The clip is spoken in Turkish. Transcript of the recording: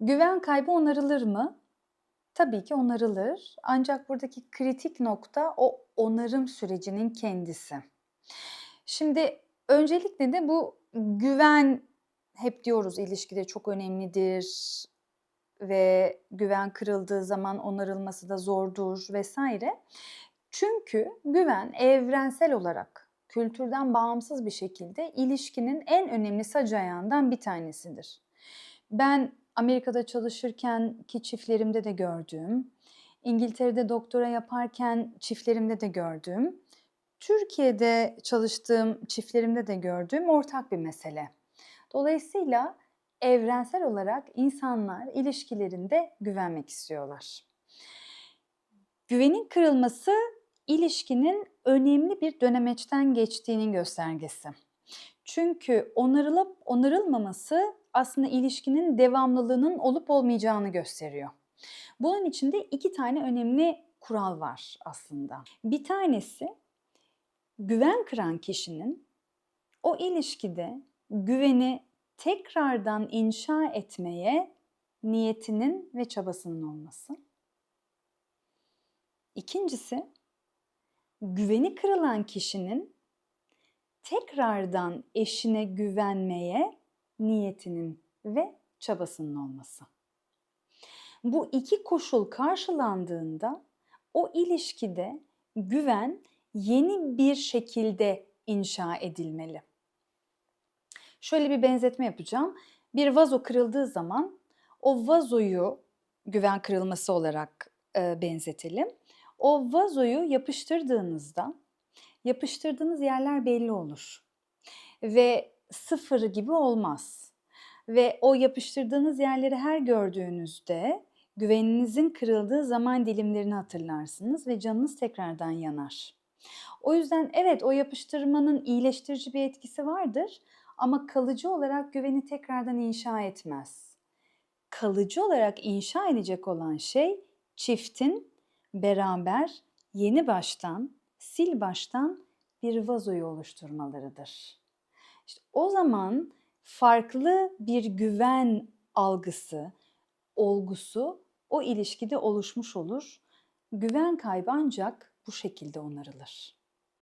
Güven kaybı onarılır mı? Tabii ki onarılır. Ancak buradaki kritik nokta o onarım sürecinin kendisi. Şimdi öncelikle de bu güven hep diyoruz ilişkide çok önemlidir ve güven kırıldığı zaman onarılması da zordur vesaire. Çünkü güven evrensel olarak kültürden bağımsız bir şekilde ilişkinin en önemli sac ayağından bir tanesidir. Ben Amerika'da çalışırken ki çiftlerimde de gördüğüm, İngiltere'de doktora yaparken çiftlerimde de gördüğüm, Türkiye'de çalıştığım çiftlerimde de gördüğüm ortak bir mesele. Dolayısıyla evrensel olarak insanlar ilişkilerinde güvenmek istiyorlar. Güvenin kırılması ilişkinin önemli bir dönemeçten geçtiğinin göstergesi. Çünkü onarılıp onarılmaması aslında ilişkinin devamlılığının olup olmayacağını gösteriyor. Bunun içinde iki tane önemli kural var aslında. Bir tanesi güven kıran kişinin o ilişkide güveni tekrardan inşa etmeye niyetinin ve çabasının olması. İkincisi güveni kırılan kişinin tekrardan eşine güvenmeye niyetinin ve çabasının olması. Bu iki koşul karşılandığında o ilişkide güven yeni bir şekilde inşa edilmeli. Şöyle bir benzetme yapacağım. Bir vazo kırıldığı zaman o vazoyu güven kırılması olarak e, benzetelim. O vazoyu yapıştırdığınızda yapıştırdığınız yerler belli olur. Ve sıfır gibi olmaz. Ve o yapıştırdığınız yerleri her gördüğünüzde güveninizin kırıldığı zaman dilimlerini hatırlarsınız ve canınız tekrardan yanar. O yüzden evet o yapıştırmanın iyileştirici bir etkisi vardır ama kalıcı olarak güveni tekrardan inşa etmez. Kalıcı olarak inşa edecek olan şey çiftin beraber yeni baştan, sil baştan bir vazoyu oluşturmalarıdır. İşte o zaman farklı bir güven algısı, olgusu o ilişkide oluşmuş olur. Güven kaybı ancak bu şekilde onarılır.